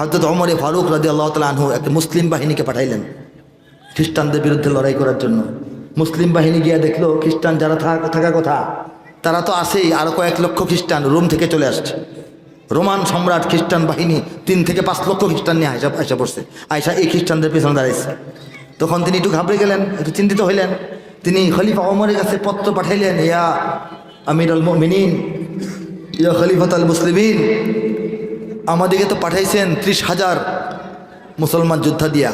হজরত অমরে ফারুক রাজি আল্লাহ তালা আনহু একটা মুসলিম বাহিনীকে পাঠাইলেন খ্রিস্টানদের বিরুদ্ধে লড়াই করার জন্য। মুসলিম বাহিনী গিয়ে দেখল, খ্রিস্টান যারা থাকা কথা, তারা তো আসেই আরও কয়েক লক্ষ খ্রিস্টান রোম থেকে চলে আসছে। রোমান সম্রাট খ্রিস্টান বাহিনী তিন থেকে পাঁচ লক্ষ খ্রিস্টান নিয়ে আয়সা আয়সা পড়ছে। আয়সা এই খ্রিস্টানদের পেছনে দাঁড়াইছে। তখন তিনি একটু ঘাবড়ে গেলেন, একটু চিন্তিত হইলেন। তিনি খলিফা ওমরের কাছে পত্র পাঠাইলেন, ইয়া আমির আল মিনীন ইয়া খলিফাত আল মুসলিমিন আমাদেরকে তো পাঠাইছেন ত্রিশ হাজার মুসলমান যোদ্ধা দিয়া।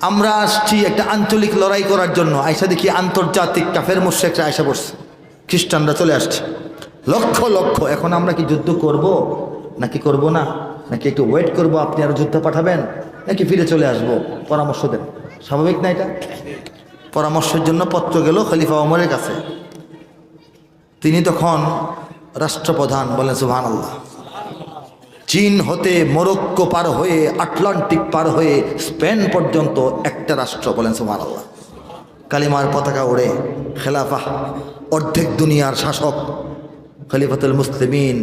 আমরা আসছি একটা আঞ্চলিক লড়াই করার জন্য। আয়সা দেখি আন্তর্জাতিক কাফের মুশ্রেকরা আয়সা পড়ছে খ্রিস্টানরা চলে আসছে। লক্ষ লক্ষ, এখন আমরা কি যুদ্ধ করব? নাকি করব না? নাকি একটু ওয়েট করব? আপনি আরও যুদ্ধ পাঠাবেন? নাকি ফিরে চলে আসব? পরামর্শ দেন। স্বাভাবিক না এটা? পরামর্শের জন্য পত্র গেল খলিফা ওমরের কাছে। তিনি তখন রাষ্ট্রপ্রধান বলেন সুহান আল্লাহ চীন হতে মোরক্কো পার হয়ে, আটলান্টিক পার হয়ে, স্পেন পর্যন্ত একটা রাষ্ট্র বলেন সুমান আল্লাহ কালিমার পতাকা ওড়ে খেলাফা অর্ধেক দুনিয়ার শাসক, খলিফাতুল মুসলিমিন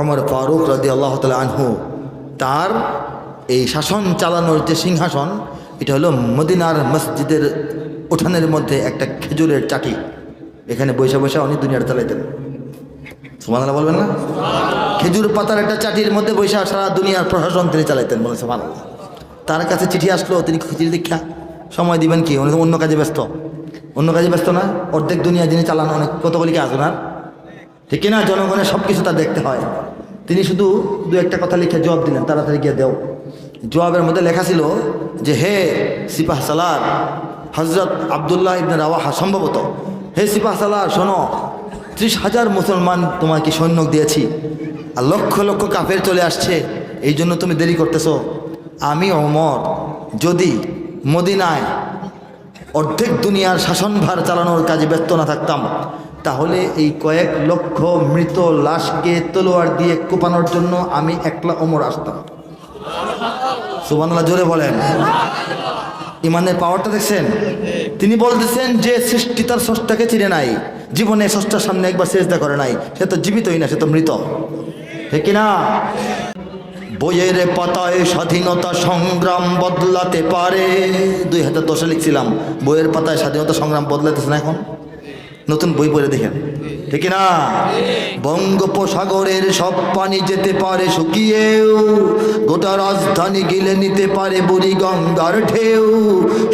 অমর ফারুক রাজি আল্লাহ তালা আনহু, তার এই শাসন চালানোর যে সিংহাসন, এটা হলো মদিনার মসজিদের উঠানের মধ্যে একটা খেজুরের চাটি এখানে বৈশা বৈশা অনেক দুনিয়ার চালাইতেন সুমান আল্লাহ বলবেন না? খেজুর পাতার একটা চাটির মধ্যে বৈশা সারা দুনিয়ার প্রশাসন তিনি চালাইতেন বলে সুমান আল্লাহ তার কাছে চিঠি আসলো, তিনি চিঠি দীক্ষা সময় দিবেন কি? উনি অন্য কাজে ব্যস্ত। অন্য কাজে ব্যস্ত না, অর্ধেক দুনিয়া যিনি চালান, অনেক কত বলি কি আসুন আর ঠিক না জনগণের সব কিছু তার দেখতে হয়। তিনি শুধু দু একটা কথা লিখে জবাব দিলেন, তাড়াতাড়ি গিয়ে দেও। জবাবের মধ্যে লেখা ছিল যে, হে সিপাহ সালার হজরত আবদুল্লাহ ইবনে রাওয়াহা, সম্ভবত। হে সিপাহ সালার, শোনো ত্রিশ হাজার মুসলমান তোমাকে সৈন্য দিয়েছি আর লক্ষ লক্ষ কাফের চলে আসছে। এই জন্য তুমি দেরি করতেছো। আমি অমর, যদি মদিনায় অর্ধেক দুনিয়ার শাসনভার চালানোর কাজে ব্যস্ত না থাকতাম, তাহলে এই কয়েক লক্ষ মৃত লাশকে তলোয়ার দিয়ে কোপানোর জন্য আমি একলা অমর আসতাম। সুবানাল্লাহ জোরে বলেন। ইমানের পাওয়ারটা দেখছেন? তিনি বলতেছেন যে সৃষ্টি তার স্রষ্টাকে চিনে নাই। জীবনে স্রষ্টার সামনে একবার চেষ্টা করে নাই। সে তো জীবিতই না, সে তো মৃত। কিনা? বইয়ের পাতায় স্বাধীনতা সংগ্রাম বদলাতে পারে। দুই হাজার দশে লিখছিলাম, বইয়ের পাতায় স্বাধীনতা সংগ্রাম বদলাতেছে না এখন? নতুন বই পড়ে দেখেন। ঠিক না? বঙ্গোপসাগরের সব পানি যেতে পারে শুকিয়েও, গোটা রাজধানী গিলে নিতে পারে বুড়ি গঙ্গার ঢেউ।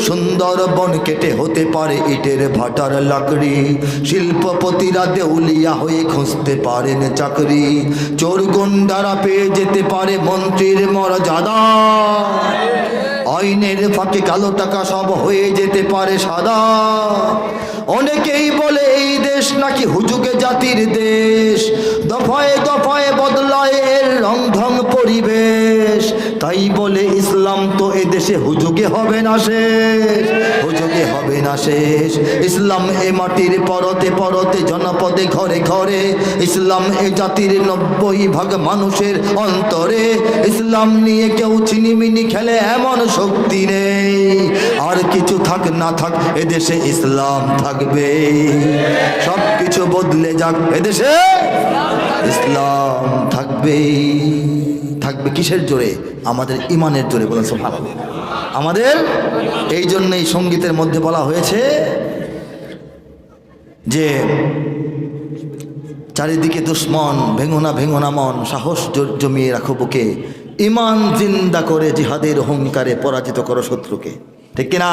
সুন্দরবন কেটে হতে পারে ইটের ভাটার লাকড়ি। শিল্পপতিরা দেউলিয়া হয়ে খুঁজতে পারেন চাকরি। চোর গুন্ডারা পেয়ে যেতে পারে মন্ত্রীর মর্যাদা। আইনের ফাঁকে কালো টাকা সব হয়ে যেতে পারে সাদা। অনেকেই বলে দেশ নাকি হুজুকে জাতির দেশ? দফায় দফায় বদলায় এর ধং পরিবেশ। তাই বলে দেশে হুজুগে হবে না শেষ, হুজুগে হবে না শেষ। ইসলাম এ মাটির পরতে পরতে, জনপদে ঘরে ঘরে। ইসলাম এ জাতির নব্বই ভাগ মানুষের অন্তরে। ইসলাম নিয়ে কেউ ছিনিমিনি খেলে এমন শক্তি নেই। আর কিছু থাক না থাক, এদেশে ইসলাম থাকবে। সব কিছু বদলে যাক, এদেশে ইসলাম থাকবে থাকবে কিসের জোরে? আমাদের ইমানের জোরে বলেন সব আমাদের এই জন্যই সঙ্গীতের মধ্যে বলা হয়েছে যে চারিদিকে দুশ্মন, ভেঙোনা ভেঙোনা মন, সাহস জমিয়ে রাখো বুকে। ইমান জিন্দা করে জিহাদের অহংকারে পরাজিত করো শত্রুকে। ঠিক কিনা?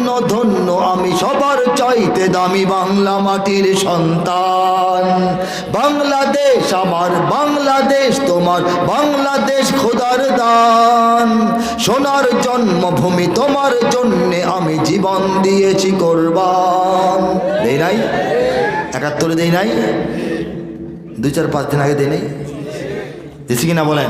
ধন্য ধন্য, আমি সবার চাইতে দামি বাংলা মাটির সন্তান। বাংলাদেশ আমার, বাংলাদেশ তোমার, বাংলাদেশ খোদার দান। সোনার জন্মভূমি তোমার জন্যে আমি জীবন দিয়েছি কোরবান। দেই নাই? একাত্তরে দেই নাই? দুই চার পাঁচ দিন আগে দেই নাই? দিছি কিনা বলেন?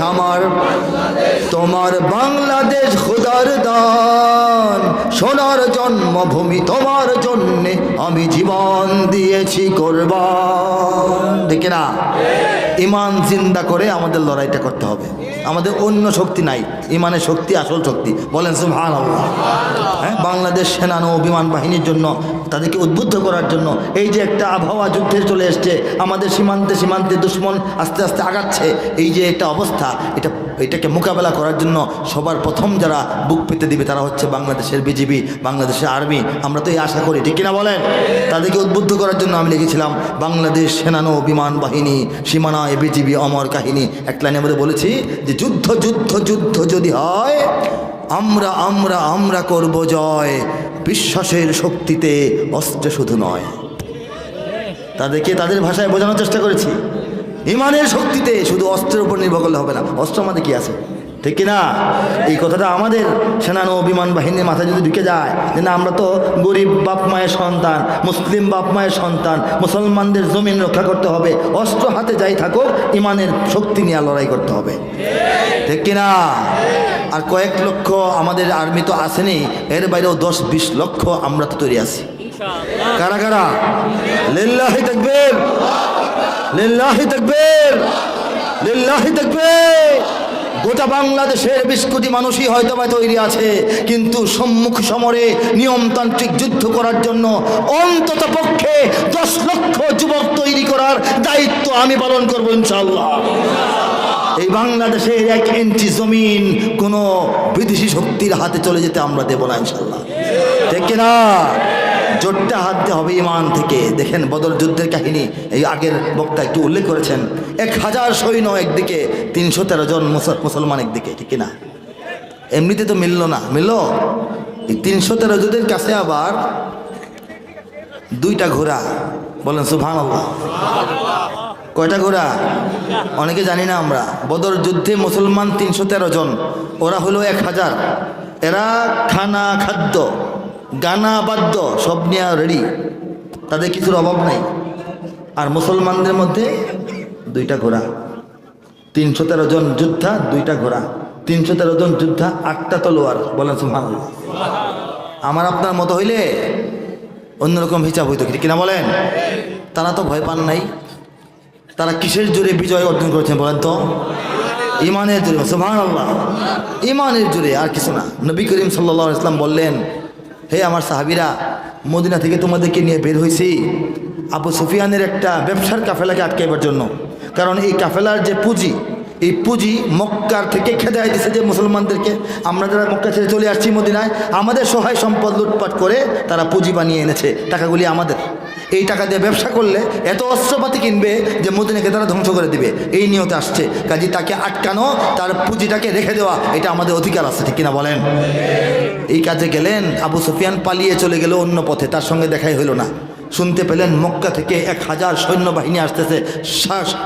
আমার। তোমার বাংলাদেশ খুদার দান। সোনার জন্মভূমি তোমার জন্যে আমি জীবন দিয়েছি করবা দেখে না ইমান জিন্দা করে আমাদের লড়াইটা করতে হবে। আমাদের অন্য শক্তি নাই। ইমানের শক্তি, আসল শক্তি। বলেন সুহান হ্যাঁ বাংলাদেশ সেনা নৌ বিমান বাহিনীর জন্য, তাদেরকে উদ্বুদ্ধ করার জন্য এই যে একটা আবহাওয়া যুদ্ধে চলে এসছে, আমাদের সীমান্তে সীমান্তে দুশ্মন আস্তে আস্তে আগাচ্ছে, এই যে একটা অবস্থা, এটা এটাকে মোকাবেলা করার জন্য সবার প্রথম যারা বুক পেতে দিবে তারা হচ্ছে বাংলাদেশের বিজিবি, বাংলাদেশের আর্মি। আমরা তো এই আশা করি, ঠিক কিনা বলেন? তাদেরকে উদ্বুদ্ধ করার জন্য আমি লিখেছিলাম, বাংলাদেশ সেনানো বিমান বাহিনী সীমানা সীমানায় বিজিবি অমর কাহিনী। এক লাইনে মধ্যে বলেছি যে যুদ্ধ যুদ্ধ যুদ্ধ যদি হয়, আমরা আমরা আমরা করব জয়। বিশ্বাসের শক্তিতে অস্ত্র শুধু নয়। তাদেরকে তাদের ভাষায় বোঝানোর চেষ্টা করেছি। ইমানের শক্তিতে শুধু অস্ত্রের উপর নির্ভর করলে হবে না। অস্ত্র আমাদের কি আছে? ঠিক না এই কথাটা আমাদের সেনানো বিমান বাহিনীর মাথায় যদি ঢুকে যায়, যে না, আমরা তো গরিব বাপ মায়ের সন্তান, মুসলিম বাপ মায়ের সন্তান, মুসলমানদের জমিন রক্ষা করতে হবে, অস্ত্র হাতে যাই থাকুক, ইমানের শক্তি নিয়ে লড়াই করতে হবে। ঠিক কি না আর কয়েক লক্ষ আমাদের আর্মি তো আসেনি, এর বাইরেও দশ বিশ লক্ষ আমরা তো তৈরি আছি। কারা কারা? লিল্লাহি তাকবীর। লিল্লাহি তাকবীর লিল্লাহি তাকবীর। গোটা বাংলাদেশের বিশ কোটি মানুষই হয়তো বা তৈরি আছে, কিন্তু সম্মুখ সমরে নিয়মতান্ত্রিক যুদ্ধ করার জন্য অন্তত পক্ষে দশ লক্ষ যুবক তৈরি করার দায়িত্ব আমি পালন করব ইনশাল্লাহ এই বাংলাদেশের এক ইঞ্চি জমিন কোনো বিদেশি শক্তির হাতে চলে যেতে আমরা দেব না ইনশাল্লাহ ঠিক না জোরটা হাতে হবে ইমান থেকে। দেখেন বদল যুদ্ধের কাহিনী এই আগের বক্তা একটু উল্লেখ করেছেন। এক হাজার সৈন্য একদিকে, তিনশো তেরো জন মুসল- মুসলমান একদিকে, ঠিক না এমনিতে তো মিলল না। মিলল? এই তিনশো তেরো জনের কাছে আবার দুইটা ঘোড়া। বলেন সুভান কয়টা ঘোড়া? অনেকে জানি না আমরা। বদর যুদ্ধে মুসলমান তিনশো তেরো জন। ওরা হলো এক হাজার। এরা খানা খাদ্য। গানা বাদ্য সব নেওয়া রেডি তাদের কিছুর অভাব নাই। আর মুসলমানদের মধ্যে দুইটা ঘোড়া। তিনশো তেরো জন যোদ্ধা, দুইটা ঘোড়া। তিনশো তেরো জন যোদ্ধা, আটটা তলোয়ার। বলেন সুভান আমার আপনার মতো হইলে অন্যরকম হিসাব হইতো কিনা বলেন? তারা তো ভয় পান নাই। তারা কিসের জোরে বিজয় অর্জন করেছেন বলেন তো? ইমানের জোরে সুহান আল্লাহ ইমানের জোরে আর কিছু না। নবী করিম সাল্লা ইসলাম বললেন হে আমার সাহাবিরা, মদিনা থেকে তোমাদেরকে নিয়ে বের হয়েছি আবু সুফিয়ানের একটা ব্যবসার কাফেলাকে আটকাইবার জন্য। কারণ এই কাফেলার যে পুঁজি, এই পুঁজি মক্কার থেকে খেদাই দিছে যে মুসলমানদেরকে। আমরা যারা মক্কা ছেড়ে চলে আসছি মদিনায়, আমাদের সহায় সম্পদ লুটপাট করে তারা পুঁজি বানিয়ে এনেছে। টাকাগুলি আমাদের। এই টাকা দিয়ে ব্যবসা করলে এত অস্ত্রপাতি কিনবে যে মদিনাকে তারা ধ্বংস করে দিবে। এই নিয়তে আসছে। কাজে তাকে আটকানো, তার পুঁজিটাকে রেখে দেওয়া, এটা আমাদের অধিকার আছে, ঠিক কিনা বলেন? এই কাজে গেলেন, আবু সুফিয়ান পালিয়ে চলে গেল অন্য পথে, তার সঙ্গে দেখাই হইল না। শুনতে পেলেন মক্কা থেকে এক হাজার সৈন্যবাহিনী আসতেছে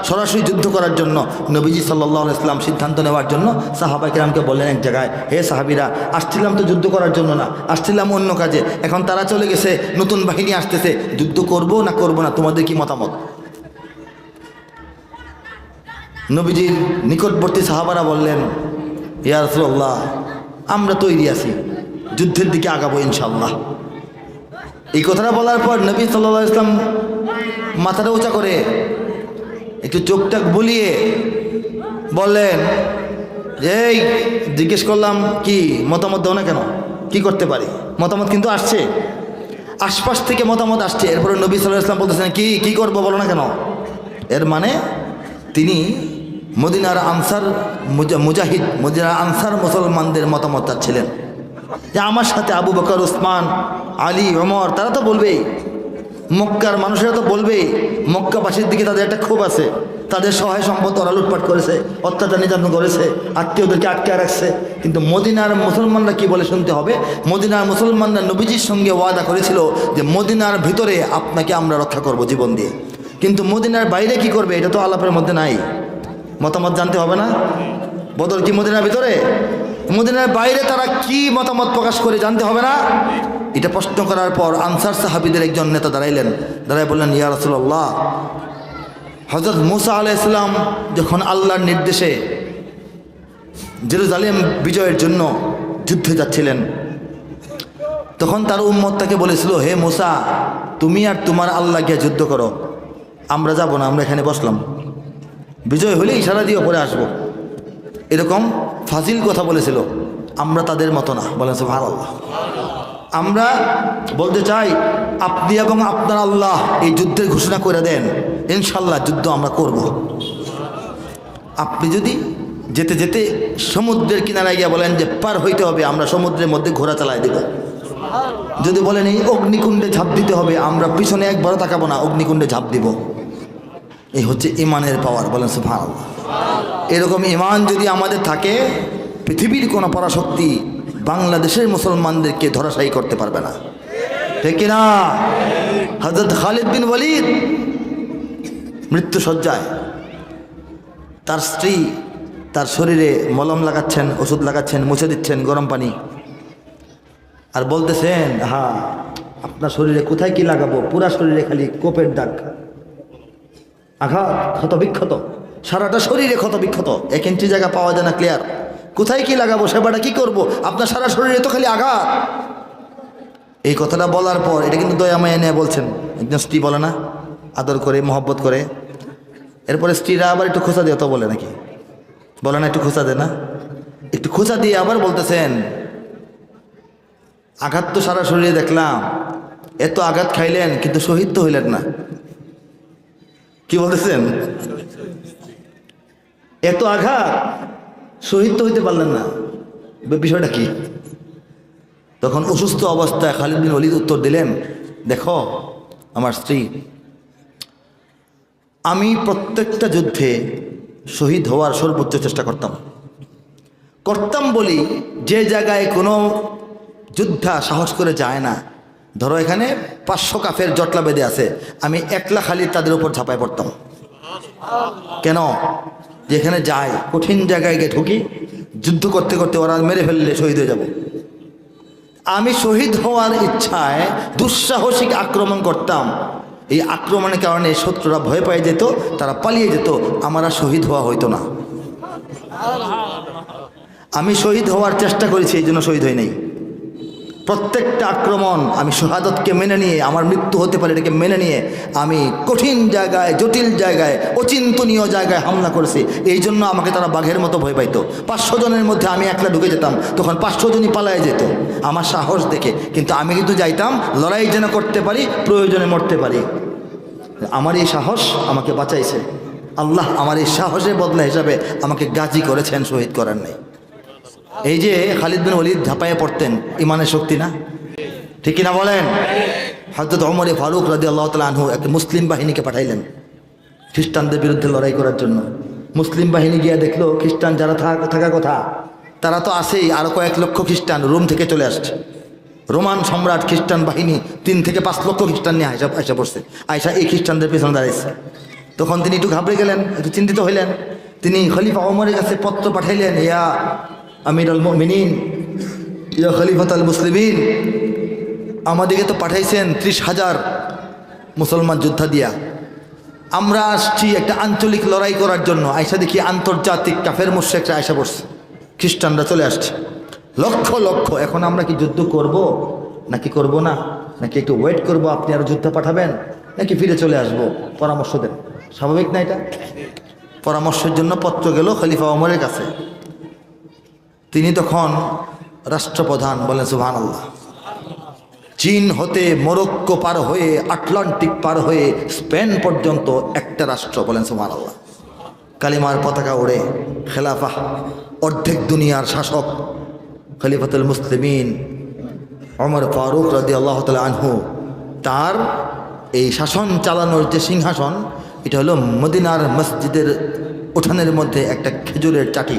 সরাসরি যুদ্ধ করার জন্য। নবীজি সাল্লাহ ইসলাম সিদ্ধান্ত নেওয়ার জন্য সাহাবাইকেরামকে বললেন এক জায়গায়, হে সাহাবিরা, আসছিলাম তো যুদ্ধ করার জন্য না, আসছিলাম অন্য কাজে। এখন তারা চলে গেছে, নতুন বাহিনী আসতেছে। যুদ্ধ করব না করব না, তোমাদের কি মতামত? নবীজির নিকটবর্তী সাহাবারা বললেন ইয়ারসুল্লাহ আমরা তৈরি আছি। যুদ্ধের দিকে আগাবো ইনশাল্লাহ এই কথাটা বলার পর নবী সাল্লাহ ইসলাম মাথাটা উঁচা করে একটু চোখটা বলিয়ে বললেন, এই, জিজ্ঞেস করলাম, কি মতামত দাও না কেন? কি করতে পারি? মতামত কিন্তু আসছে। আশপাশ থেকে মতামত আসছে। এরপরে নবী সাল্লাহ ইসলাম বলতেছেন, কি কি করব বলো না কেন? এর মানে তিনি মদিনার আনসার মুজাহিদ, মদিনার আনসার মুসলমানদের মতামত ছিলেন যে আমার সাথে আবু বকর, উসমান, আলী, ওমর, তারা তো বলবেই। মক্কার মানুষেরা তো বলবেই, মক্কাবাসীর দিকে তাদের একটা ক্ষোভ আছে। তাদের সহায় সম্পদ ওরা লুটপাট করেছে, অত্যাচার নির্যাতন করেছে, আত্মীয়দেরকে আটকে রাখছে। কিন্তু মদিনার মুসলমানরা কি বলে শুনতে হবে? মদিনার মুসলমানরা নবীজির সঙ্গে ওয়াদা করেছিল যে মদিনার ভিতরে আপনাকে আমরা রক্ষা করব জীবন দিয়ে। কিন্তু মদিনার বাইরে কি করবে? এটা তো আলাপের মধ্যে নাই। মতামত জানতে হবে না? বদল কি মদিনার ভিতরে? মদিনার বাইরে তারা কি মতামত প্রকাশ করে জানতে হবে না? এটা প্রশ্ন করার পর আনসার সাহাবিদের একজন নেতা দাঁড়াইলেন। দাঁড়াই বললেন, ইয়া রসুল্লাহ হজরত মুসা আলাহ ইসলাম যখন আল্লাহর নির্দেশে জেরুজালেম বিজয়ের জন্য যুদ্ধে যাচ্ছিলেন, তখন তার উম্মত তাকে বলেছিল, হে মুসা, তুমি আর তোমার আল্লাহ গিয়ে যুদ্ধ করো। আমরা যাব না, আমরা এখানে বসলাম। বিজয় হলে ইশারা দিয়ে পরে আসব। এরকম ফাজিল কথা বলেছিল। আমরা তাদের মতো না। বলেন ভালো আল্লাহ আমরা বলতে চাই, আপনি এবং আপনার আল্লাহ এই যুদ্ধের ঘোষণা করে দেন ইনশাল্লাহ যুদ্ধ আমরা করব। আপনি যদি যেতে যেতে সমুদ্রের কিনারায় গিয়ে বলেন যে, পার হইতে হবে, আমরা সমুদ্রের মধ্যে ঘোরা চালাই দেব। যদি বলেন, এই অগ্নিকুণ্ডে ঝাঁপ দিতে হবে, আমরা পিছনে একবারও তাকাবো না, অগ্নিকুণ্ডে ঝাঁপ দিব। এই হচ্ছে ইমানের পাওয়ার বলেন সুফান এরকম ইমান যদি আমাদের থাকে, পৃথিবীর কোনো পরাশক্তি বাংলাদেশের মুসলমানদেরকে ধরাশায়ী করতে পারবে না। ঠিক না হজরত খালিদ বিন ওয়ালিদ মৃত্যু সজ্জায় তার স্ত্রী তার শরীরে মলম লাগাচ্ছেন, ওষুধ লাগাচ্ছেন, মুছে দিচ্ছেন গরম পানি। আর বলতেছেন হ্যাঁ আপনার শরীরে কোথায় কি লাগাবো? পুরা শরীরে খালি কোপের দাগ। আঘাত ক্ষত বিক্ষত সারাটা শরীরে ক্ষত বিক্ষত। এক ইঞ্চি জায়গা পাওয়া যায় না ক্লিয়ার কোথায় কি লাগাবো, সেবাটা কি করব? আপনার সারা শরীরে তো খালি আঘাত। এই কথাটা বলার পর, এটা কিন্তু দয়ামায়া নিয়ে বলছেন। একজন স্ত্রী বলে না, আদর করে, মহব্বত করে। এরপরে স্ত্রীরা আবার একটু খোঁচা দিয়ে তো বলে নাকি? বলে না, একটু খোঁচা দে না। একটু খোঁচা দিয়ে আবার বলতেছেন, আঘাত তো সারা শরীরে দেখলাম। এত আঘাত খাইলেন, কিন্তু শহীদ তো হইলেন না। কি বলতেছেন? এত আঘাত, শহীদ তো হইতে পারলেন না। বিষয়টা কি? তখন অসুস্থ অবস্থায় খালিদ বিন অলিদ উত্তর দিলেন, দেখো, আমার স্ত্রী, আমি প্রত্যেকটা যুদ্ধে শহীদ হওয়ার সর্বোচ্চ চেষ্টা করতাম। করতাম বলি, যে জায়গায় কোনো যোদ্ধা সাহস করে যায় না, ধরো এখানে পাঁচশো কাফের জটলা বেঁধে আছে, আমি একলা খালি তাদের উপর ঝাঁপায় পড়তাম। কেন? যেখানে যাই কঠিন জায়গায় গিয়ে ঢুকি, যুদ্ধ করতে করতে ওরা মেরে ফেললে শহীদ হয়ে যাব। আমি শহীদ হওয়ার ইচ্ছায় দুঃসাহসিক আক্রমণ করতাম। এই আক্রমণের কারণে শত্রুরা ভয় পেয়ে যেত, তারা পালিয়ে যেত, আমার শহীদ হওয়া হইতো না। আমি শহীদ হওয়ার চেষ্টা করেছি, এই জন্য শহীদ হই নাই। প্রত্যেকটা আক্রমণ আমি শাহাদতকে মেনে নিয়ে, আমার মৃত্যু হতে পারে এটাকে মেনে নিয়ে আমি কঠিন জায়গায়, জটিল জায়গায়, অচিন্তনীয় জায়গায় হামলা করেছি। এই জন্য আমাকে তারা বাঘের মতো ভয় পাইতো। পাঁচশো জনের মধ্যে আমি একলা ঢুকে যেতাম, তখন পাঁচশো জনই পালায় যেত। আমার সাহস দেখে, কিন্তু আমি কিন্তু যাইতাম, লড়াই যেন করতে পারি, প্রয়োজনে মরতে পারি। আমার এই সাহস আমাকে বাঁচাইছে। আল্লাহ আমার এই সাহসের বদলা হিসাবে আমাকে গাজী করেছেন, শহীদ করার নেই এই যে খালিদ বিন ওলিদ ঝাঁপাইয়ে পড়তেন, ইমানের শক্তি না? ঠিক কিনা বলেন? হজরত অমরে ফারুক রাজি আল্লাহ আনহু একটা মুসলিম বাহিনীকে পাঠাইলেন খ্রিস্টানদের বিরুদ্ধে লড়াই করার জন্য। মুসলিম বাহিনী গিয়ে দেখল, খ্রিস্টান যারা থাকা কথা, তারা তো আসেই আরও কয়েক লক্ষ খ্রিস্টান রোম থেকে চলে আসছে। রোমান সম্রাট খ্রিস্টান বাহিনী তিন থেকে পাঁচ লক্ষ খ্রিস্টান নিয়ে আয়সা আয়সা পড়ছে আয়সা এই খ্রিস্টানদের পেছনে দাঁড়াইছে। তখন তিনি একটু ঘাবড়ে গেলেন, একটু চিন্তিত হইলেন। তিনি খলিফা ওমরের কাছে পত্র পাঠাইলেন, ইয়া আমির আল মিনীন ইয়া খলিফাত আল মুসলিমিন, আমাদেরকে তো পাঠাইছেন ত্রিশ হাজার মুসলমান যোদ্ধা দিয়া। আমরা আসছি একটা আঞ্চলিক লড়াই করার জন্য। আয়সা দেখি আন্তর্জাতিক কাফের মুশ্রেকরা আয়সা পড়ছে খ্রিস্টানরা চলে আসছে। লক্ষ লক্ষ, এখন আমরা কি যুদ্ধ করব? নাকি করব না? নাকি একটু ওয়েট করব? আপনি আরও যুদ্ধ পাঠাবেন? নাকি ফিরে চলে আসব? পরামর্শ দেন। স্বাভাবিক না এটা? পরামর্শের জন্য পত্র গেল, খলিফা ওমরের কাছে। তিনি তখন রাষ্ট্রপ্রধান বলেন সুহান আল্লাহ চীন হতে মোরক্কো পার হয়ে, আটলান্টিক পার হয়ে, স্পেন পর্যন্ত একটা রাষ্ট্র বলেন সুহান আল্লাহ কালিমার পতাকা ওড়ে খেলাফা অর্ধেক দুনিয়ার শাসক, খলিফাতুল মুসলিমিন অমর ফারুক রাদি আল্লাহ তালা আনহু, তার এই শাসন চালানোর যে সিংহাসন, এটা হলো মদিনার মসজিদের উঠানের মধ্যে একটা খেজুরের চাটি।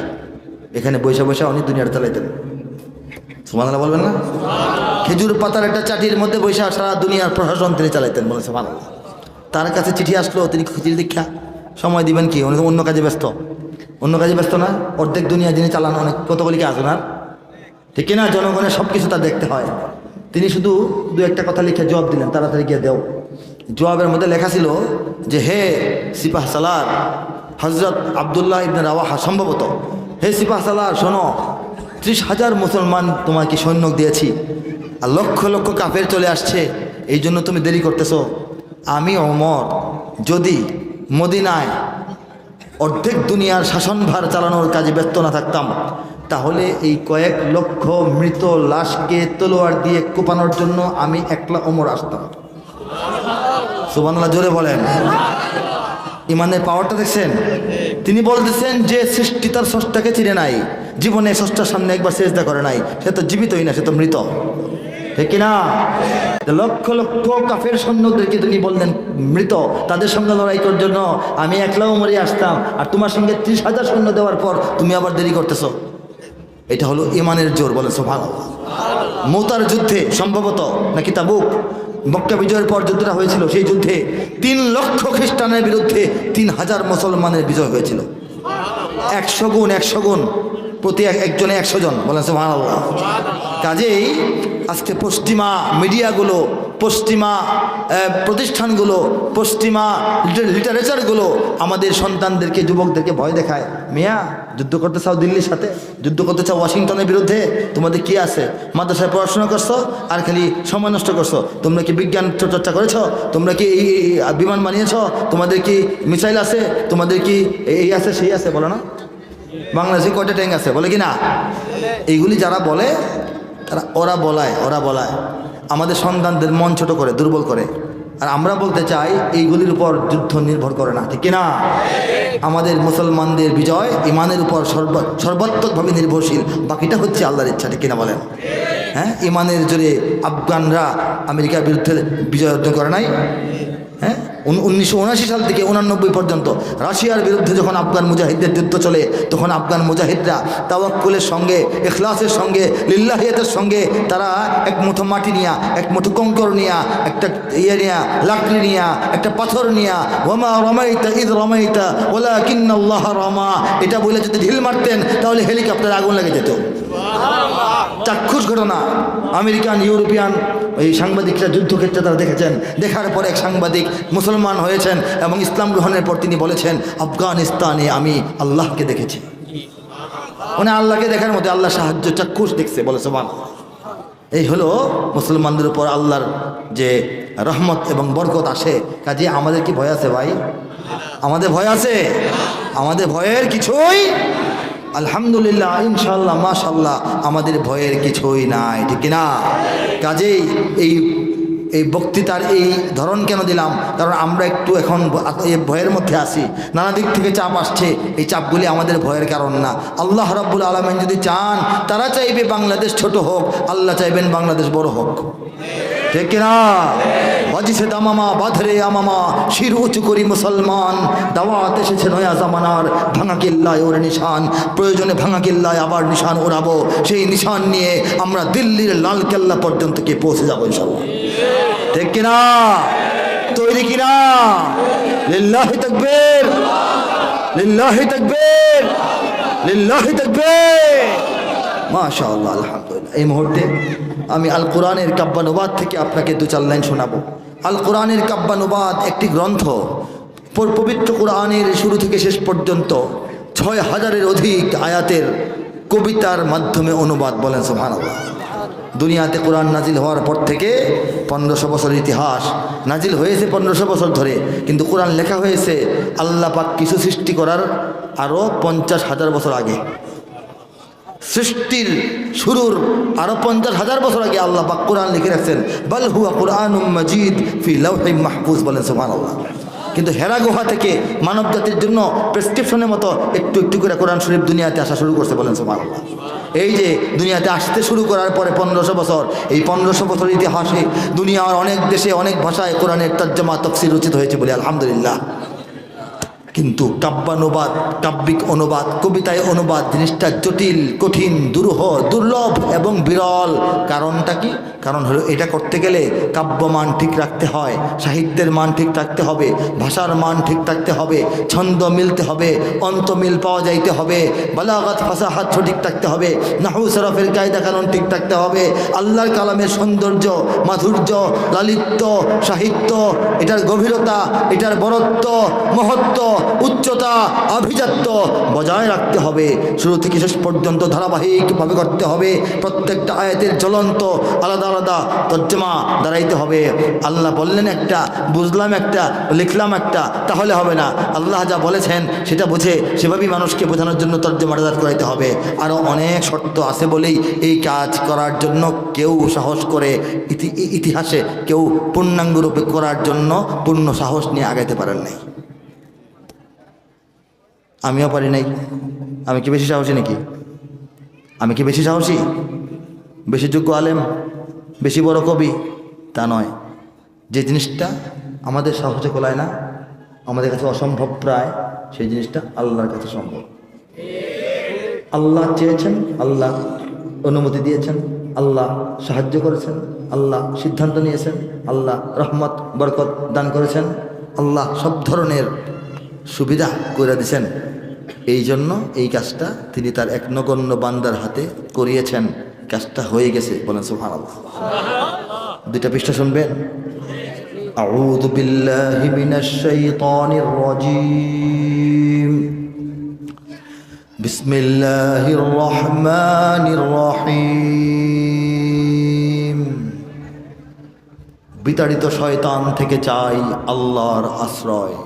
এখানে বৈশা বৈশা উনি দুনিয়ার চালাইতেন সুমানাল্লাহ বলবেন না? খেজুর পাতার একটা চাটির মধ্যে বৈশা সারা দুনিয়ার প্রশাসন তিনি চালাইতেন বলে সুমানাল্লাহ তার কাছে চিঠি আসলো, তিনি চিঠি দীক্ষা সময় দিবেন কি? উনি অন্য কাজে ব্যস্ত। অন্য কাজে ব্যস্ত না, অর্ধেক দুনিয়া যিনি চালান, অনেক কতগুলি কাজ ওনার ঠিক কিনা? জনগণের সব কিছু তার দেখতে হয়। তিনি শুধু দু একটা কথা লিখে জবাব দিলেন, তাড়াতাড়ি গিয়ে দেও। জবাবের মধ্যে লেখা ছিল যে, হে সিপাহ সালার হজরত আবদুল্লাহ ইবনে রাওয়াহা সম্ভবত হে সিপাহ সালার শোনো, ত্রিশ হাজার মুসলমান তোমাকে সৈন্য দিয়েছি আর লক্ষ লক্ষ কাফের চলে আসছে, এই জন্য তুমি দেরি করতেছো। আমি অমর, যদি মদিনায় অর্ধেক দুনিয়ার শাসনভার চালানোর কাজে ব্যস্ত না থাকতাম, তাহলে এই কয়েক লক্ষ মৃত লাশকে তলোয়ার দিয়ে কোপানোর জন্য আমি একলা ওমর আসতাম। সুবানাল্লাহ জোরে বলেন। ইমানের পাওয়ারটা দেখছেন? তিনি বলতেছেন যে সৃষ্টি তার স্রষ্টাকে চিনে নাই। জীবনে স্রষ্টার সামনে একবার চেষ্টা করে নাই। সে তো জীবিতই না, সে তো মৃত। কিনা? লক্ষ লক্ষ কাফের সৈন্যদেরকে তিনি বললেন, মৃত, তাদের সঙ্গে লড়াই করার জন্য আমি একলাও মরে আসতাম। আর তোমার সঙ্গে ত্রিশ হাজার সৈন্য দেওয়ার পর তুমি আবার দেরি করতেছ। এটা হলো ইমানের জোর বলে সোভাগ মোতার যুদ্ধে সম্ভবত, নাকি তাবুক? মক্কা বিজয়ের পর যুদ্ধটা হয়েছিল, সেই যুদ্ধে তিন লক্ষ খ্রিস্টানের বিরুদ্ধে তিন হাজার মুসলমানের বিজয় হয়েছিল। একশো গুণ একশো গুণ, প্রতি এক- একজনে একশো জন, বলেন কাজেই আজকে পশ্চিমা মিডিয়াগুলো পশ্চিমা প্রতিষ্ঠানগুলো, পশ্চিমা লিটারেচারগুলো আমাদের সন্তানদেরকে, যুবকদেরকে ভয় দেখায়। মিয়া, যুদ্ধ করতে চাও দিল্লির সাথে? যুদ্ধ করতে চাও ওয়াশিংটনের বিরুদ্ধে? তোমাদের কি আছে? মাদ্রাসায় পড়াশোনা করছ আর খালি সময় নষ্ট করছ? তোমরা কি বিজ্ঞান চর্চা করেছ? তোমরা কি এই বিমান বানিয়েছ? তোমাদের কি মিসাইল আছে? তোমাদের কি এই আছে, সেই আছে? বলো না। বাংলাদেশে কয়টা ট্যাঙ্ক আছে? বলে কি না? এইগুলি যারা বলে, তারা, ওরা বলায় ওরা বলায়। আমাদের সন্তানদের মন ছোট করে, দুর্বল করে। আর আমরা বলতে চাই, এইগুলির উপর যুদ্ধ নির্ভর করে না, ঠিক না? আমাদের মুসলমানদের বিজয় ইমানের উপর সর্ব, সর্বাত্মকভাবে নির্ভরশীল। বাকিটা হচ্ছে আল্লাহর ইচ্ছা, ঠিক কিনা বলেন? হ্যাঁ? ইমানের জোরে আফগানরা আমেরিকার বিরুদ্ধে বিজয় অর্জন করে নাই? উনিশশো উনআশি সাল থেকে উনানব্বই পর্যন্ত রাশিয়ার বিরুদ্ধে যখন আফগান মুজাহিদদের যুদ্ধ চলে, তখন আফগান মুজাহিদরা তাওয়াক্কুলের সঙ্গে এখলাসের সঙ্গে, লিল্লাহিয়াতের সঙ্গে তারা এক মুঠো মাটি নিয়া, এক মুঠো কঙ্কর নিয়া, একটা ইয়ে নিয়া, লাকড়ি নিয়া, একটা পাথর নিয়া রমা রমাইতা ঈদ রমাইতা ওলা কিন্নাল্লাহ রমা এটা বলে যদি ঢিল মারতেন, তাহলে হেলিকপ্টার আগুন লেগে যেত চাক্ষুষ ঘটনা। আমেরিকান ইউরোপিয়ান এই সাংবাদিকরা যুদ্ধক্ষেত্রে তারা দেখেছেন। দেখার পর এক সাংবাদিক মুসলমান হয়েছেন এবং ইসলাম গ্রহণের পর তিনি বলেছেন আফগানিস্তানে আমি আল্লাহকে দেখেছি। উনি আল্লাহকে দেখার মধ্যে আল্লাহ সাহায্য চাক্ষুষ দেখছে বলে সোমান এই হলো মুসলমানদের উপর আল্লাহর যে রহমত এবং বরকত আসে। কাজে আমাদের কি ভয় আছে ভাই? আমাদের ভয় আছে? আমাদের ভয়ের কিছুই আলহামদুলিল্লাহ ইনশাল্লাহ মাশাল্লাহ আমাদের ভয়ের কিছুই নাই, ঠিক না কাজেই এই এই বক্তৃতার এই ধরন কেন দিলাম? কারণ আমরা একটু এখন ভয়ের মধ্যে আছি। নানা দিক থেকে চাপ আসছে, এই চাপগুলি আমাদের ভয়ের কারণ না। আল্লাহ রাব্বুল আলমেন যদি চান, তারা চাইবে বাংলাদেশ ছোট হোক, আল্লাহ চাইবেন বাংলাদেশ বড় হোক। ঠিক কিনা বাজিছে দামামা, বাধরে আমামা শির উঁচু করি মুসলমান। দাওয়াত এসেছে নয়া জামানার, ভাঙা কিল্লায় নিশান। প্রয়োজনে ভাঙা আবার নিশান ওড়াবো। সেই নিশান নিয়ে আমরা দিল্লির লাল কেল্লা পর্যন্ত গিয়ে পৌঁছে যাব ইনশাল্লাহ। ঠিক কিনা তৈরি কিনা লিল্লাহি তাকবীর। লিল্লাহি তাকবীর। লিল্লাহি তাকবীর। মাশাআল্লাহ, আলহামদুলিল্লাহ। এই মুহূর্তে আমি আল কোরআনের কাব্যানুবাদ থেকে আপনাকে দু চার লাইন শোনাবো। আল কোরআনের কাব্যানুবাদ একটি গ্রন্থ পবিত্র কোরআনের শুরু থেকে শেষ পর্যন্ত ছয় হাজারের অধিক আয়াতের কবিতার মাধ্যমে অনুবাদ বলেন, সুবহানাল্লাহ। দুনিয়াতে কোরআন নাজিল হওয়ার পর থেকে পনেরোশো বছর ইতিহাস নাজিল হয়েছে পনেরোশো বছর ধরে, কিন্তু কোরআন লেখা হয়েছে আল্লাহ পাক কিছু সৃষ্টি করার আরও পঞ্চাশ হাজার বছর আগে। সৃষ্টির শুরুর আরও পঞ্চাশ হাজার বছর আগে আল্লাহ পাক কোরআন লিখে রাখছেন, বাল হুয়া কোরআন মজিদ ফি লাউহি মাহফুজ বলেন সুবহানাল্লাহ। কিন্তু হেরা গুহা থেকে মানব জাতির জন্য প্রেসক্রিপশনের মতো একটু একটু করে কোরআন শরীফ দুনিয়াতে আসা শুরু করছে বলেন সুমান আল্লাহ এই যে দুনিয়াতে আসতে শুরু করার পরে পনেরোশো বছর, এই পনেরোশো বছর ইতিহাসে দুনিয়ার অনেক দেশে অনেক ভাষায় কোরআনের তর্জমা তফসির রচিত হয়েছে বলে আলহামদুলিল্লাহ। কিন্তু কাব্যানুবাদ, কাব্যিক অনুবাদ, কবিতায় অনুবাদ জিনিসটা জটিল, কঠিন, দুরূহ, দুর্লভ এবং বিরল। কারণটা কি? কারণ হলো এটা করতে গেলে কাব্যমান ঠিক রাখতে হয়, সাহিত্যের মান ঠিক রাখতে হবে, ভাষার মান ঠিক রাখতে হবে, ছন্দ মিলতে হবে, অন্ত মিল পাওয়া যাইতে হবে, বালাগাত ফাসাহাত সঠিক থাকতে হবে নাহু সরফের কায়দা কানুন ঠিক থাকতে হবে, আল্লাহর কালামের সৌন্দর্য, মাধুর্য, লালিত্য, সাহিত্য, এটার গভীরতা, এটার বরত্ব, মহত্ব উচ্চতা আভিজাত্য বজায় রাখতে হবে। শুরু থেকে শেষ পর্যন্ত ধারাবাহিকভাবে করতে হবে। প্রত্যেকটা আয়াতের জ্বলন্ত, আলাদা আলাদা তর্জমা দাঁড়াইতে হবে। আল্লাহ বললেন একটা, বুঝলাম একটা, লিখলাম একটা, তাহলে হবে না। আল্লাহ যা বলেছেন সেটা বুঝে সেভাবেই মানুষকে বোঝানোর জন্য তর্জমা দাঁড় করাইতে হবে। আরও অনেক শর্ত আছে বলেই এই কাজ করার জন্য কেউ সাহস করে ইতিহাসে কেউ পূর্ণাঙ্গরূপে করার জন্য পূর্ণ সাহস নিয়ে আগাইতে পারেন নাই। আমিও পারি নাই। আমি কি বেশি সাহসী নাকি? আমি কি বেশি সাহসী? বেশি যোগ্য আলেম? বেশি বড় কবি? তা নয়। যে জিনিসটা আমাদের সাহসে কোলায় না, আমাদের কাছে অসম্ভব প্রায়, সেই জিনিসটা আল্লাহর কাছে সম্ভব। আল্লাহ চেয়েছেন, আল্লাহ অনুমতি দিয়েছেন, আল্লাহ সাহায্য করেছেন, আল্লাহ সিদ্ধান্ত নিয়েছেন, আল্লাহ রহমত, বরকত দান করেছেন, আল্লাহ সব ধরনের সুবিধা করে দিয়েছেন। এই জন্য এই কাজটা তিনি তার এক নগণ্য বান্দার হাতে করিয়েছেন কাজটা হয়ে গেছে বলেন সুহান আল্লাহ দুইটা পৃষ্ঠা শুনবেন أعوذ بالله من الشيطان الرجيم بسم الله الرحمن الرحيم বিতাড়িত শয়তান থেকে চাই আল্লাহর আশ্রয়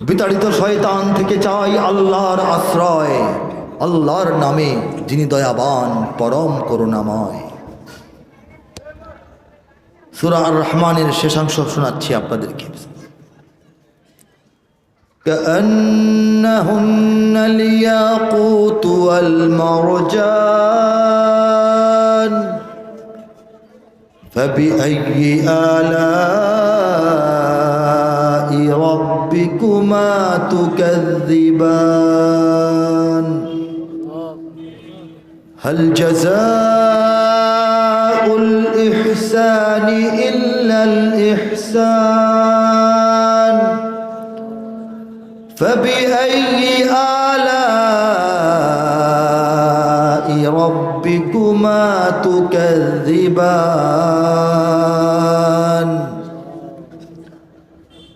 বিতাড়িত শয়তান থেকে চাই আল্লাহর আশ্রয় আল্লাহর নামে যিনি দয়াবান পরম করুণাময় সুরা আর রহমানের শেষাংশ শোনাচ্ছি আপনাদেরকে كأنهن الياقوت والمرجان فبأي آلاء ربكما تكذبان. هل جزاء الإحسان إلا الإحسان؟ فبأي آلاء ربكما تكذبان؟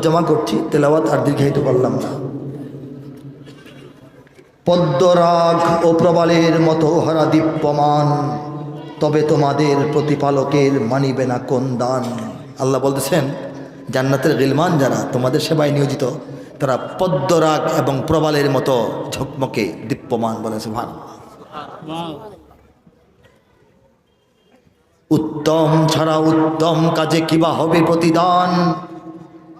তর্জমা করছি, তেলাওয়াত আর দীর্ঘায়িত করলাম না। পদ্মরাগ ও প্রবালের মতো হারা দীপ্যমান, তবে তোমাদের প্রতিপালকের মানিবে না কোন দান। আল্লাহ বলতেছেন, জান্নাতের গিলমান যারা তোমাদের সেবায় নিয়োজিত, তারা পদ্মরাগ এবং প্রবালের মতো ঝকমকে দীপ্যমান বলেছে ভান উত্তম ছাড়া উত্তম কাজে কিবা হবে প্রতিদান?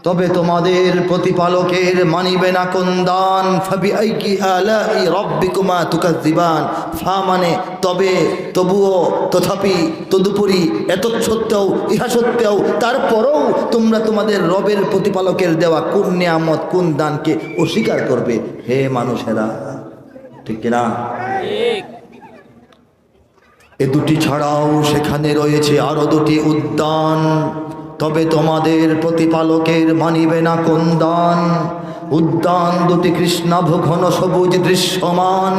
তবে তোমাদের প্রতিপালকের মানিবে না কোন দান। ফাবি আইকি আলাই রব্বিকুমা তুকাজ্জিবান ফা মানে তবে তবুও তথাপি তদুপরি এত সত্ত্বেও ইহা সত্ত্বেও তারপরেও তোমরা তোমাদের রবের প্রতিপালকের দেওয়া কোন নিয়ামত কোন দানকে অস্বীকার করবে? হে মানুষেরা ঠিক কিনা এ দুটি ছাড়াও সেখানে রয়েছে আরও দুটি উদ্যান। তবে তোমাদের প্রতিপালকের মানিবে না কোন দান। উদ্যান দুটি কৃষ্ণাভ ঘন সবুজ দৃশ্যমান।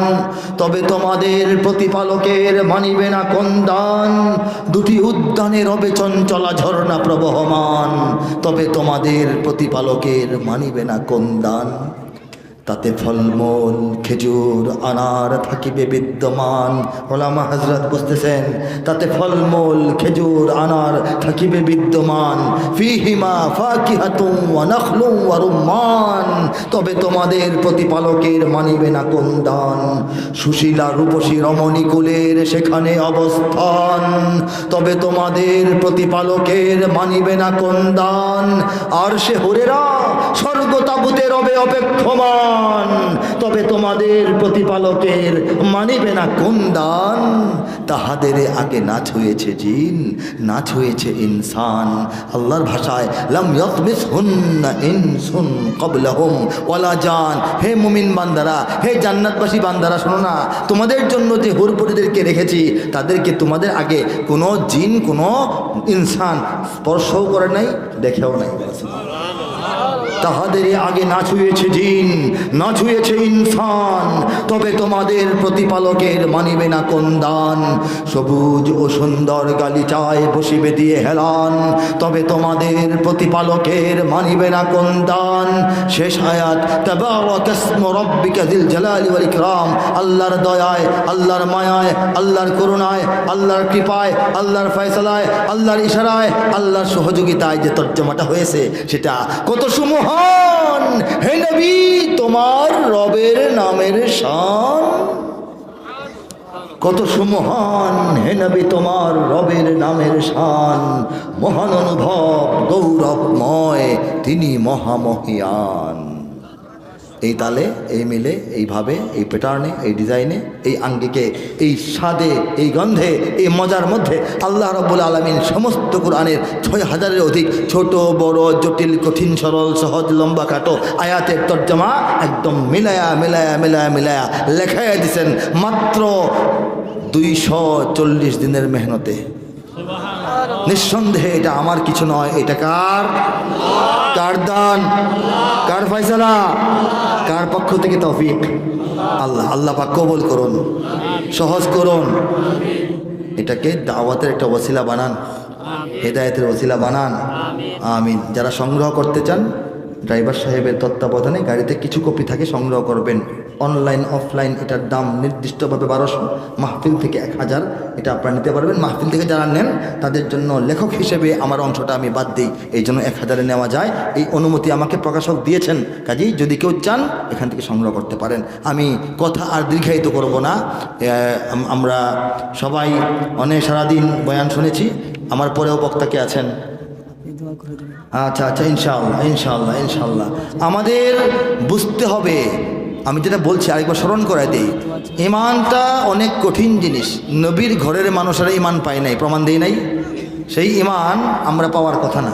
তবে তোমাদের প্রতিপালকের মানিবে না কোন দান। দুটি উদ্যানের রবে চঞ্চলা ঝর্ণা প্রবহমান। তবে তোমাদের প্রতিপালকের মানিবে না কোন দান। তাতে ফলমূল, খেজুর, আনার থাকিবে বিদ্যমান। ওলামা হজরত বুঝতেছেন, তাতে ফলমূল, খেজুর, আনার থাকিবে বিদ্যমান। ফিহিমা ফাকিহাতুম ওয়া তবে তোমাদের প্রতিপালকের মানিবে না কোন দান। সুশীলা রূপসী রমণী কুলের সেখানে অবস্থান। তবে তোমাদের প্রতিপালকের মানিবে না কোন দান। আর সে হরেরা, স্বর্গ তাবুতে অপেক্ষমান। তবে তোমাদের প্রতিপালকের মানিবে না কোন দান? তাহাদের আগে নাচ হয়েছে জিন, নাচ হয়েছে ইনসান। আল্লাহর ভাষায়, লাম ইয়াতমিস হুন্না ইনসুন কবলাহুম ওয়ালা জান। হে মুমিন বান্দারা, হে জান্নাতবাসী বান্দারা, শোনো না, তোমাদের জন্য যে হুরপুরিদেরকে রেখেছি, তাদেরকে তোমাদের আগে কোনো জিন, কোনো ইনসান স্পর্শও করে নাই, দেখেও নাই। তাহাদের আগে না ছুঁয়েছে জিন, না ছুঁয়েছে ইনসান। তবে তোমাদের প্রতিপালকের মানিবে না কোন দান। সবুজ ও সুন্দর গালিচায় বসিবে দিয়ে হেলান। তবে তোমাদের প্রতিপালকের মানিবে না কোন দান। শেষ আয়াত ইকরাম। আল্লাহর দয়ায়, আল্লাহর মায়ায়, আল্লাহর করুণায়, আল্লাহর কৃপায়, আল্লাহর ফয়সালায়, আল্লাহর ইশারায়, আল্লাহর সহযোগিতায় যে তর্জমাটা হয়েছে, সেটা কত সুমহান হে নবী, তোমার রবের নামের শান। কত সুমহান। হে নবী, তোমার রবের নামের শান। মহান অনুভব, গৌরবময়, তিনি মহামহিয়ান। এই তালে, এই মিলে এইভাবে এই প্যাটার্নে এই ডিজাইনে এই আঙ্গিকে, এই স্বাদে, এই গন্ধে, এই মজার মধ্যে আল্লাহ রব্বুল আলমিন সমস্ত কোরআনের ছয় হাজারের অধিক ছোট, বড়, জটিল, কঠিন, সরল, সহজ, লম্বা, খাটো আয়াতের তর্জমা একদম মিলায়া মিলায়া মিলায়া মিলায়া লেখাইয়া দিছেন মাত্র দুইশো চল্লিশ দিনের মেহনতে। নিঃসন্দেহে এটা আমার কিছু নয়, এটা কার? কার দান? কার ফয়সালা? কার পক্ষ থেকে তৌফিক? আল্লাহ আল্লাহ পাক কবল করুন, সহজ করুন। এটাকে দাওয়াতের একটা ওসিলা বানান, হেদায়েতের ওসিলা বানান। আমিন। যারা সংগ্রহ করতে চান, ড্রাইভার সাহেবের তত্ত্বাবধানে গাড়িতে কিছু কপি থাকে, সংগ্রহ করবেন। অনলাইন অফলাইন এটার দাম নির্দিষ্টভাবে বারোশো, মাহফিল থেকে এক হাজার, এটা আপনারা নিতে পারবেন। মাহফিল থেকে যারা নেন, তাদের জন্য লেখক হিসেবে আমার অংশটা আমি বাদ দিই। এই জন্য এক হাজারে নেওয়া যায়। এই অনুমতি আমাকে প্রকাশক দিয়েছেন। কাজেই যদি কেউ চান, এখান থেকে সংগ্রহ করতে পারেন। আমি কথা আর দীর্ঘায়িত করব না। আমরা সবাই অনেক সারাদিন বয়ান শুনেছি। আমার পরেও বক্তাকে আছেন? আচ্ছা আচ্ছা ইনশাআল্লাহ ইনশাআল্লাহ ইনশাআল্লাহ। আমাদের বুঝতে হবে আমি যেটা বলছি, আরেকবার স্মরণ করাই দিই। ইমানটা অনেক কঠিন জিনিস। নবীর ঘরের মানুষেরা ইমান পায় নাই, প্রমাণ দেয় নাই। সেই ইমান আমরা পাওয়ার কথা না,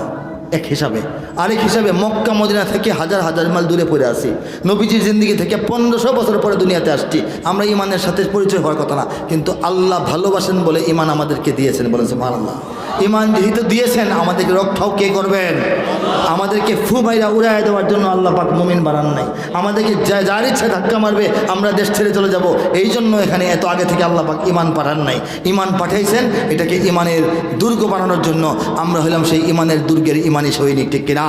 এক হিসাবে। আরেক হিসাবে মক্কা, মদিনা থেকে হাজার হাজার মাইল দূরে পড়ে আসি নবীজির জিন্দিগি থেকে পনেরোশো বছর পরে দুনিয়াতে আসছি। আমরা ইমানের সাথে পরিচয় হওয়ার কথা না, কিন্তু আল্লাহ ভালোবাসেন বলে ইমান আমাদেরকে দিয়েছেন বলেছে আল্লাহ ইমান যেহেতু দিয়েছেন, আমাদেরকে রক্ষাও কে করবেন? আমাদেরকে ফু মাইরা উড়াই দেওয়ার জন্য আল্লাহ পাক মুমিন বানান নাই। আমাদেরকে যা যার ইচ্ছা ধাক্কা মারবে, আমরা দেশ ছেড়ে চলে যাব। এই জন্য এখানে এত আগে থেকে আল্লাহ পাক ইমান পাঠান নাই। ইমান পাঠাইছেন, এটাকে ইমানের দুর্গ বানানোর জন্য আমরা হলাম সেই ইমানের দুর্গের ইমানি সৈনিক, ঠিক কিনা?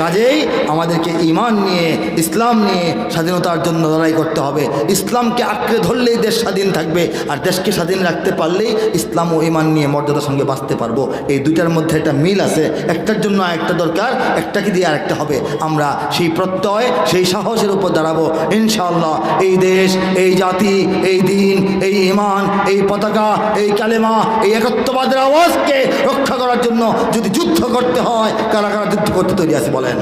কাজেই আমাদেরকে ইমান নিয়ে, ইসলাম নিয়ে স্বাধীনতার জন্য লড়াই করতে হবে। ইসলামকে আঁকড়ে ধরলেই দেশ স্বাধীন থাকবে, আর দেশকে স্বাধীন রাখতে পারলেই ইসলাম ও ইমান নিয়ে মর্যাদার সঙ্গে বাঁচতে পারব। এই দুইটার মধ্যে একটা মিল আছে, একটার জন্য একটা দরকার, একটাকে দিয়ে আরেকটা হবে। আমরা সেই প্রত্যয়, সেই সাহসের উপর দাঁড়াবো। ইনশাআল্লাহ, এই দেশ, এই জাতি, এই দিন, এই ইমান এই পতাকা, এই কালেমা, এই একত্ববাদের আওয়াজকে রক্ষা করার জন্য যদি যুদ্ধ করতে হয়, কারা কারা যুদ্ধ করতে তৈরি আছে বলেন?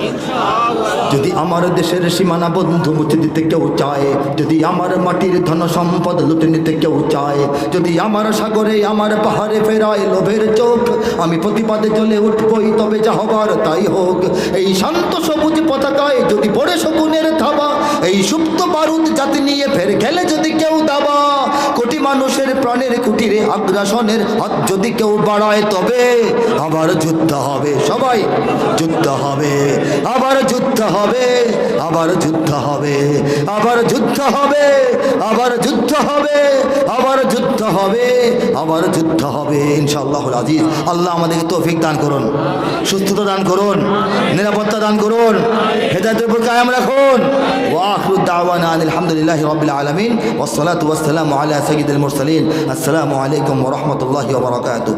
যদি আমার দেশের সীমানা বন্ধু মুছে দিতে কেউ চায়, যদি আমার মাটির ধন সম্পদ লুটে নিতে কেউ চায়, যদি আমার সাগরে, আমার পাহাড়ে ফেরায় লোভের চোখ আমি প্রতিবাদে চলে উঠবই, তবে যা হবার তাই হোক। এই শান্ত সবুজ পতাকায় যদি পড়ে শকুনের থাবা এই সুপ্ত বারুদ জাতি নিয়ে ফের খেলে যদি কেউ দাবা। মানুষের প্রাণের কুটিরে আগ্রাসনের হাত যদি কেউ বাড়ায় তবে আবার যুদ্ধ হবে। সবাই যুদ্ধ হবে। আবার যুদ্ধ হবে। আবার যুদ্ধ হবে। আবার যুদ্ধ হবে। আবার যুদ্ধ হবে। আবার যুদ্ধ হবে। আবার যুদ্ধ হবে। ইনশাআল্লাহ আজিজ। আল্লাহ আমাদেরকে তৌফিক দান করুন। সুস্থতা দান করুন। নিরাপত্তা দান করুন। হেদায়তের উপর কায়াম রাখুন। ওয়াখরুদ দাওয়ানা আলহামদুলিল্লাহ রাব্বিল আলামিন। ওয়াসসালাতু ওয়াসসালামু আলা সাইয়্যিদিল المرسلين. السلام عليكم ورحمة الله وبركاته.